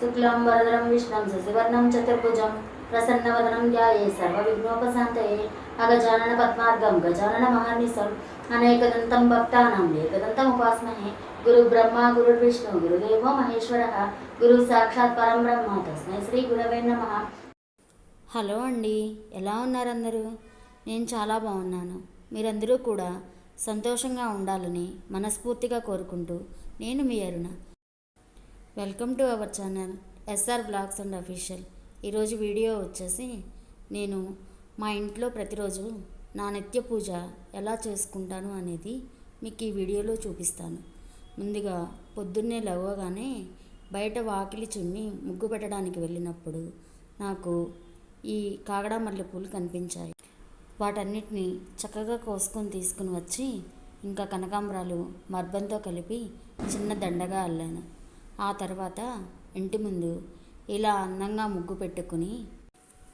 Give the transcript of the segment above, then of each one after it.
శుక్లం వరదరం విష్ణం శశివర్ణం చతుర్భుజం ప్రసన్నవదనం ధ్యాయే సర్వవిఘ్నోపశాంతయే అగజానన పద్మార్గం గజానన మహర్నిశం అనేకదంతం భక్తానం ఏకదంతం ఉపాస్మహే గురు బ్రహ్మ గురు విష్ణు గురుదేవో మహేశ్వర గురు సాక్షాత్ పరం బ్రహ్మ తస్మై శ్రీ గురవే నమ హలో అండి ఎలా ఉన్నారు అందరూ నేను చాలా బాగున్నాను. మీరందరూ కూడా సంతోషంగా ఉండాలని మనస్ఫూర్తిగా కోరుకుంటూ నేను మీ Aruna. Welcome to our channel SR blogs and official. ఈరోజు వీడియో వచ్చేసి నేను మా ఇంట్లో ప్రతిరోజు నా నిత్య పూజ ఎలా చేసుకుంటాను అనేది మీకు ఈ వీడియోలో చూపిస్తాను. ముందుగా పొద్దున్నే లేవగానే బయట వాకిలి చున్ని ముగ్గు పెట్టడానికి వెళ్ళినప్పుడు నాకు ఈ కాగడా మల్లెపూలు కనిపించాయి. వాటన్నిటిని చక్కగా కోసుకొని తీసుకుని వచ్చి ఇంకా కనకాంబరాలు మర్బంతో కలిపి చిన్న దండగా అల్లాను. ఆ తర్వాత ఇంటి ముందు ఇలా అందంగా ముగ్గు పెట్టుకుని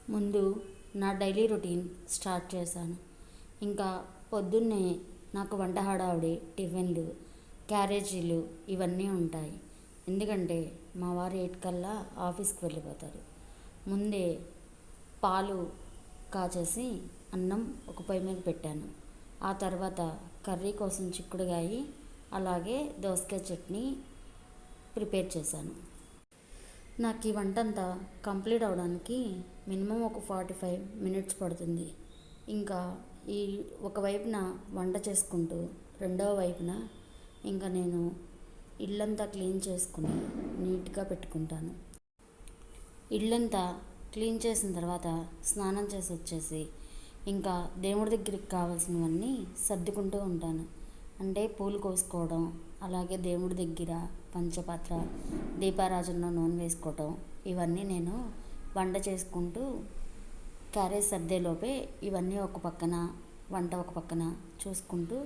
ముందు నా డైలీ రొటీన్ స్టార్ట్ చేశాను. ఇంకా పొద్దున్నే నాకు వంట హడావుడి టిఫిన్లు క్యారేజీలు ఇవన్నీ ఉంటాయి. ఎందుకంటే మా వారు ఎయిట్ కల్లా ఆఫీస్కి వెళ్ళిపోతారు. ముందే పాలు కాచేసి అన్నం ఒక పొయ్యి మీద పెట్టాను. ఆ తర్వాత కర్రీ కోసం చిక్కుడుగాయి అలాగే దోసకాయ చట్నీ ప్రిపేర్ చేశాను. నాకు ఈ వంట అంతా కంప్లీట్ అవడానికి మినిమం ఒక ఫార్టీ ఫైవ్ మినిట్స్ పడుతుంది. ఇంకా ఈ ఒకవైపున వంట చేసుకుంటూ రెండవ వైపున ఇంకా నేను ఇల్లంతా క్లీన్ చేసుకుని నీట్గా పెట్టుకుంటాను. ఇల్లంతా క్లీన్ చేసిన తర్వాత స్నానం చేసి వచ్చేసి ఇంకా దేవుడి దగ్గరికి కావాల్సినవన్నీ సర్దుకుంటూ ఉంటాను. అంటే పూలు కోసుకోవడం అలాగే దేవుడి దగ్గర పంచపాత్ర దీపారాజుల్లో నూనె వేసుకోవటం ఇవన్నీ నేను వంట చేసుకుంటూ క్యారేజ్ సర్దేలోపే ఇవన్నీ ఒక పక్కన వంట ఒక పక్కన చూసుకుంటూ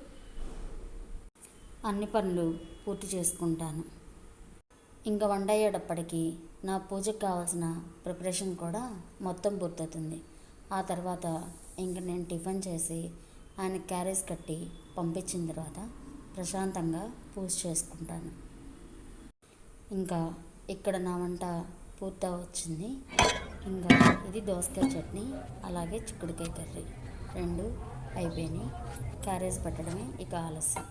అన్ని పనులు పూర్తి చేసుకుంటాను. ఇంకా వంట అయ్యేటప్పటికి నా పూజకు కావాల్సిన ప్రిపరేషన్ కూడా మొత్తం పూర్తవుతుంది. ఆ తర్వాత ఇంక నేను టిఫిన్ చేసి ఆయన క్యారేజ్ కట్టి పంపించిన తర్వాత ప్రశాంతంగా పూజ చేసుకుంటాను. ఇంకా ఇక్కడ నా వంట పూర్తవచ్చింది ఇంకా ఇది దోసకాయ చట్నీ అలాగే చిక్కుడుకాయ కర్రీ. రెండు అయిపోయినాయి. క్యారేజ్ పెట్టడమే ఇక ఆలస్యం.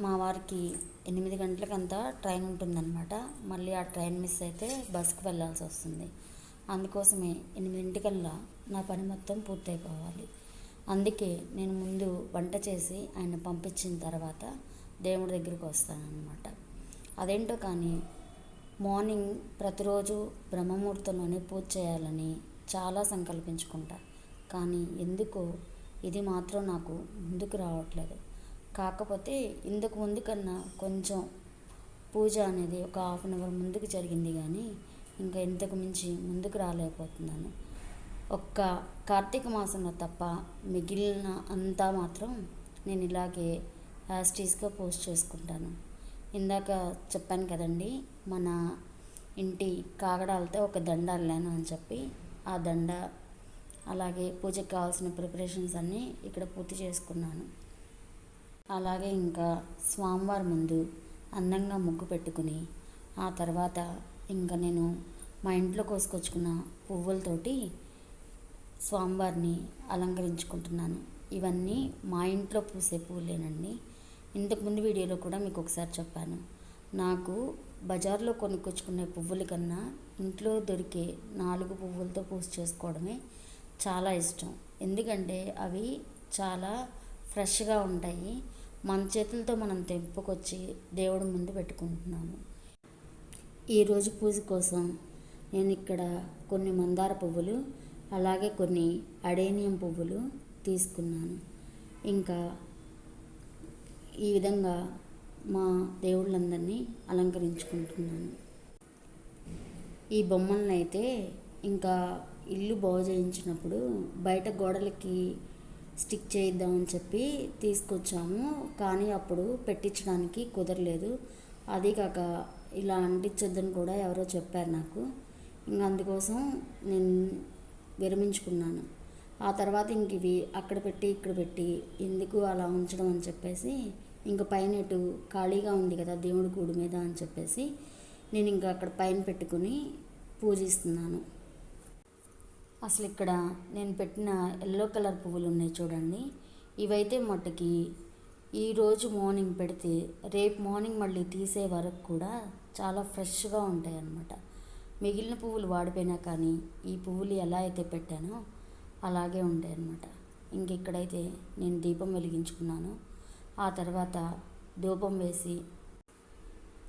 మా వారికి ఎనిమిది గంటలకంతా ట్రైన్ ఉంటుందన్నమాట. మళ్ళీ ఆ ట్రైన్ మిస్ అయితే బస్కి వెళ్ళాల్సి వస్తుంది. అందుకోసమే ఎనిమిదింటికల్లా నా పని మొత్తం పూర్తయిపోవాలి. అందుకే నేను ముందు వంట చేసి ఆయన పంపించిన తర్వాత దేవుడి దగ్గరికి వస్తానన్నమాట. అదేంటో కానీ మార్నింగ్ ప్రతిరోజు బ్రహ్మముహూర్తంలోనే పూజ చేయాలని చాలా సంకల్పించుకుంటా. కానీ ఎందుకో ఇది మాత్రం నాకు ముందుకు రావట్లేదు. కాకపోతే ఇందుకు ముందు కన్నా కొంచెం పూజ అనేది ఒక హాఫ్ అన్ అవర్ ముందుకు జరిగింది కానీ ఇంకా ఇంతకు మించి ముందుకు రాలేకపోతున్నాను. ఒక్క కార్తీక మాసంలో తప్ప మిగిలిన అంతా మాత్రం నేను ఇలాగే యాస్టీస్గా పోస్ట్ చేసుకుంటాను. ఇందాక చెప్పాను కదండి మన ఇంటి కాగడాలతో ఒక దండ అల్లాను అని చెప్పి ఆ దండ అలాగే పూజకి కావాల్సిన ప్రిపరేషన్స్ అన్నీ ఇక్కడ పూర్తి చేసుకున్నాను. అలాగే ఇంకా స్వామివారి ముందు అందంగా ముగ్గు పెట్టుకుని ఆ తర్వాత ఇంకా నేను మా ఇంట్లో కోసుకొచ్చుకున్న పువ్వులతోటి స్వామివారిని అలంకరించుకుంటున్నాను. ఇవన్నీ మా ఇంట్లో పూసే పువ్వులేనండి. ఇంతకుముందు వీడియోలో కూడా మీకు ఒకసారి చెప్పాను. నాకు బజార్లో కొనుక్కొచ్చుకునే పువ్వుల కన్నా ఇంట్లో దొరికే నాలుగు పువ్వులతో పూజ చేసుకోవడమే చాలా ఇష్టం. ఎందుకంటే అవి చాలా ఫ్రెష్గా ఉంటాయి. మన చేతులతో మనం తెంపుకొచ్చి దేవుడి ముందు పెట్టుకుంటున్నాము. ఈరోజు పూజ కోసం నేను ఇక్కడ కొన్ని మందార పువ్వులు అలాగే కొన్ని అడేనియం పువ్వులు తీసుకున్నాను. ఇంకా ఈ విధంగా మా దేవుళ్ళందరినీ అలంకరించుకుంటున్నాను. ఈ బొమ్మలను అయితే ఇంకా ఇల్లు బాగు చేయించినప్పుడు బయట గోడలకి స్టిక్ చేయిద్దామని చెప్పి తీసుకొచ్చాము. కానీ అప్పుడు పెట్టించడానికి కుదరలేదు. అది కాక ఇలా అంటించొద్దని కూడా ఎవరో చెప్పారు నాకు. ఇంకా అందుకోసం నేను విరమించుకున్నాను. ఆ తర్వాత ఇంక ఇవి అక్కడ పెట్టి ఇక్కడ పెట్టి ఎందుకు అలా ఉంచడం అని చెప్పేసి ఇంక పైన ఇటు ఖాళీగా ఉంది కదా దేవుడి గూడు మీద అని చెప్పేసి నేను ఇంకా అక్కడ పైన పెట్టుకుని పూజిస్తున్నాను. అసలు ఇక్కడ నేను పెట్టిన ఎల్లో కలర్ పువ్వులు ఉన్నాయి చూడండి. ఇవైతే మట్టుకి ఈరోజు మార్నింగ్ పెడితే రేపు మార్నింగ్ మళ్ళీ తీసే వరకు కూడా చాలా ఫ్రెష్గా ఉంటాయి అన్నమాట మిగిలిన పువ్వులు వాడిపోయినా కానీ ఈ పువ్వులు ఎలా అయితే పెట్టానో అలాగే ఉంటాయి అన్నమాట ఇంక ఇక్కడైతే నేను దీపం వెలిగించుకున్నాను. ఆ తర్వాత ధూపం వేసి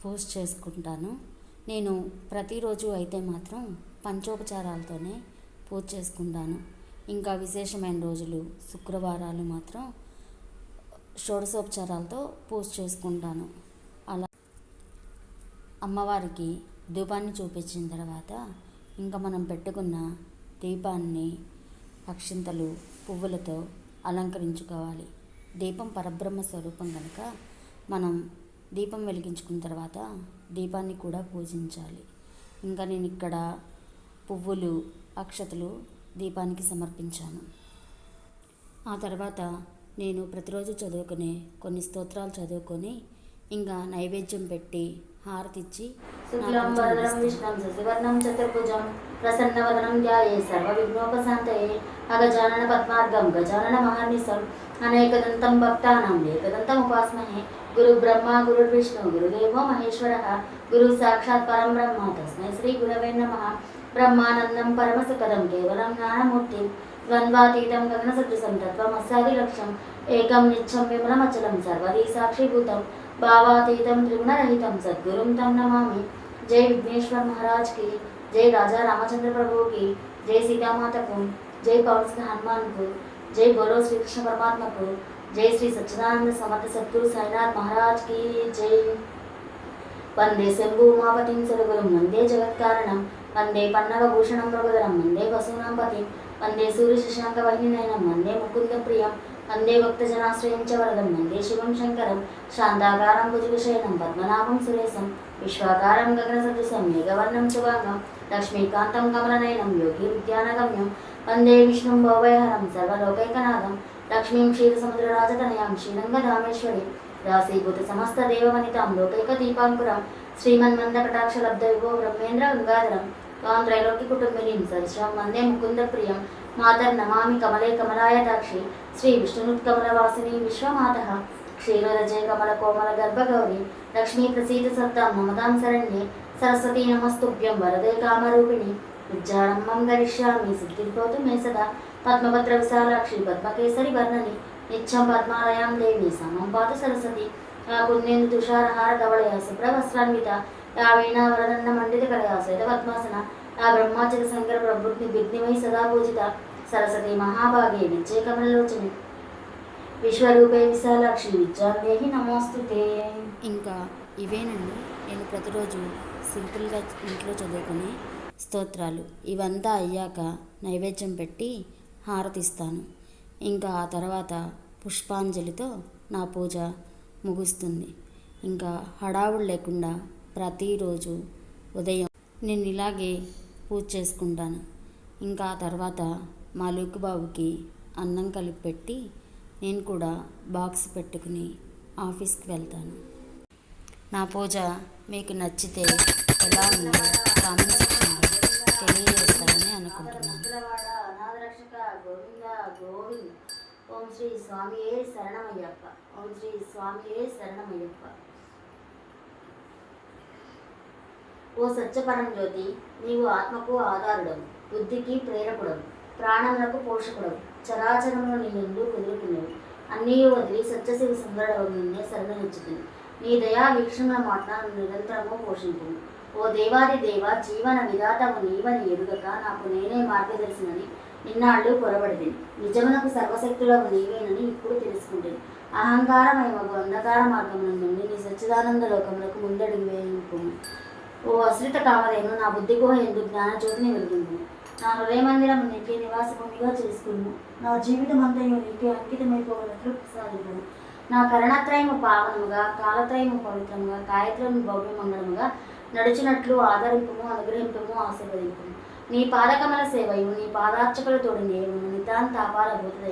పూజ చేసుకుంటాను. నేను ప్రతిరోజు అయితే మాత్రం పంచోపచారాలతోనే పూజ చేసుకుంటాను. ఇంకా విశేషమైన రోజులు శుక్రవారాలు మాత్రం షోడశోపచారాలతో పూజ చేసుకుంటాను. అలా అమ్మవారికి ధూపాన్ని చూపించిన తర్వాత ఇంకా మనం పెట్టుకున్న దీపాన్ని అక్షింతలు పువ్వులతో అలంకరించుకోవాలి. దీపం పరబ్రహ్మ స్వరూపం కనుక మనం దీపం వెలిగించుకున్న తర్వాత దీపాన్ని కూడా పూజించాలి. ఇంకా నేను ఇక్కడ పువ్వులు అక్షతలు దీపానికి సమర్పించాను. ఆ తర్వాత నేను ప్రతిరోజు చదువుకునే కొన్ని స్తోత్రాలు చదువుకొని ఇంకా నైవేద్యం పెట్టి హారతిచ్చి శుక్లం చతుర్భుజం ప్రసన్నవదనం ధ్యాయే సర్వవిఘ్నోపశాంతయే అగజానన పద్మార్గం గజానన మహానిశం అనేకదంతం భక్తానాం ఏకదంతం ఉపాస్మహే గురు బ్రహ్మ గురు విష్ణు గురుదేవో మహేశ్వర గురు సాక్షాత్ పరం బ్రహ్మ తస్మై శ్రీ గురవే నమ బ్రహ్మానందం పరమసుఖదం కేవలం జ్ఞానమూర్తి ద్వంద్వాతీతం గగన సదృశం తత్వమస్యాది లక్ష్యం ఏకం నిత్యం విమలమచలం సర్వదీ సాక్షిభూతం భావాతీతం త్రిగుణరహితం సద్గురుం తం నమామి జై విఘ్నేశ్వర్ మహారాజ్కి జై రాజా రామచంద్ర ప్రభు కి జై సీతామాతకు జై పవన్ సింగ్ హనుమాన్కు జై గౌరవ శ్రీకృష్ణ పరమాత్మకు జై శ్రీ సచ్చిదానంద సమర్థ సద్గురు సాయినాథ్ మహారాజ్కి జై. వందే శంభు ఉమాపతిం సరుగురం వందే జగత్కారణం వందే పన్నగ భూషణం ప్రభుధరం వందే వసూనాం పతిం వందే సూర్య శశాంక వహినయనం వందే ముకుంద ప్రియం వందే భక్తజనాశ్రయం చ వరదం వందే శివం శంకరం శాంతాకారం భుజగశయనం పద్మనాభం సురేశం విశ్వాకారం గగన సదృశం మేఘవర్ణం శుభాంగం లక్ష్మీకాంతం కమలనయనం యోగి ఉద్యానగమ్యం వందే విష్ణుం భోవైహరం సర్వలోకైకనాథం లక్ష్మీం క్షీరసముద్రరాజతనయాం శ్రీరంగధామేశ్వరి రాశీభూత సమస్త దేవవనితాం లోకైక దీపాంకురం శ్రీమన్మందకటాక్షలబ్ధ విభో బ్రహ్మేంద్ర గంగాధరం తాం త్రైలోక్య కుటుంబినీం సరిశ్రం వందే ముకుంద ప్రియం మాతర్ నమామి కమలే కమలాయ దాక్షి శ్రీ విష్ణునుత్కమలవాసిని విశ్వమాత క్షీరోదజయ కమల కోమల గర్భగౌరి లక్ష్మీ ప్రసీత సత్తాం మమతాం శరణ్యే సరస్వతీ నమస్తుభ్యం వరదే కామరూపిణి విద్యారంభం గరిష్యామి సిద్ధిర్భవతు మే సదా. పద్మభద్ర విశాలాక్షి పద్మకేసరి వర్ణని. నిత్యం పద్మాలయాం దేవి సమం పాతు సరస్వతి. ఆ పుణ్యేందు తుషారహార ధవళయ శుభ్రవస్త్రాన్విత యా వీణా వరదన్న మండిత కలయ శ్వేత పద్మాసన. ఆ బ్రహ్మాచర శంకర ప్రభుత్ని విఘ్నిమై సదా పూజిత. సరస్వతి మహాభాగే విజయ కమలలోచని. విశ్వరూపే విశాలాక్షి విద్యాదేహి నమోస్తుతే. ఇంకా ఇవేనండి. నేను ప్రతిరోజు సింపుల్గా ఇంట్లో చదువుకుని స్తోత్రాలు. ఇవంతా అయ్యాక నైవేద్యం పెట్టి హారతిస్తాను. ఇంకా ఆ తర్వాత పుష్పాంజలితో నా పూజ ముగుస్తుంది. ఇంకా హడావుడు లేకుండా ప్రతిరోజు ఉదయం నేను ఇలాగే పూజ చేసుకుంటాను. ఇంకా ఆ తర్వాత మా బాబుకి అన్నం కలిపి పెట్టి నేను కూడా బాక్స్ పెట్టుకుని ఆఫీస్కి వెళ్తాను. నా పూజ మీకు నచ్చితే ఎలా ఉందో కామెంట్ తెలియజేస్తారని అనుకుంటున్నాను ఓం శ్రీ స్వామియే శరణమయ్యప్ప ఓం శ్రీ స్వామియే శరణమయ్యప్ప ఓ సత్యపరం జ్యోతి నీవు ఆత్మకు ఆధారుడవు బుద్ధికి ప్రేరకుడవు ప్రాణములకు పోషకుడవు చరాచరంలో నీ ఎందు కుదురుకునేవి అన్నీ వదిలి సత్యశివ సుందరుడవు నిన్నే శరణించుతుంది నీ దయా వీక్షణ మాట నిరంతరము పోషింపు ఓ దేవాది దేవ జీవన విధాతము నీవని ఎరుగక నాకు నేనే మార్గదర్శనని నిన్నాళ్ళు పొరబడింది నిజమునకు సర్వశక్తులకు నీవేనని ఇప్పుడు తెలుసుకుంటుంది అహంకారమేమగు అంధకార మార్గముల నుండి నీ సచ్చిదానంద లోకములకు ముందడుగు వేయింపు ఓ అశ్రిత కామధేను నా బుద్ధి ఎందుకు ఎందు జ్ఞాన జ్యోతిని వెలుగును నా హృదయ మందిరం నీకే నివాస భూమిగా చేసుకును నా జీవితం అంతయు నీకే అంకితమైపోగలట్లు సాధించను నా కరణత్రయము పావనముగా కాలత్రయము పవిత్రముగా గాయత్రము భవ్యమంగళముగా నడిచినట్లు ఆదరింపుము అనుగ్రహింపము ఆశీర్వదింపుము. నీ పాదకమల సేవయు నీ పాదార్చకులతోడు నేవును నితాంత తాపాల భూత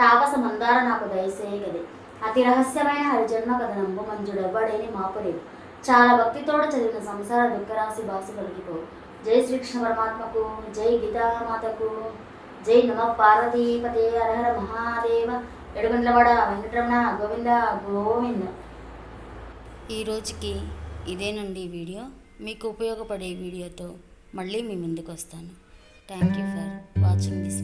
తాపస మందార నాకు దయసేయగది అతి రహస్యమైన హరిజన్మ కథనంబు మంజుడెవ్వడేని మాపురేవు చాలా భక్తితోడ చదివిన సంసార దుఃఖరాశి బాసు కలిగిపో జై శ్రీకృష్ణ పరమాత్మకు జై గీతామాతకు జై నమ పార్వతీపతే హరహర మహాదేవ. ఎడుగుండ్లవాడ వెంకటరమణ గోవింద గోవింద. ఈ రోజుకి ఇదేనండి ఈ వీడియో. మీకు ఉపయోగపడే వీడియోతో మళ్ళీ మీ ముందుకు వస్తాను thank you for watching this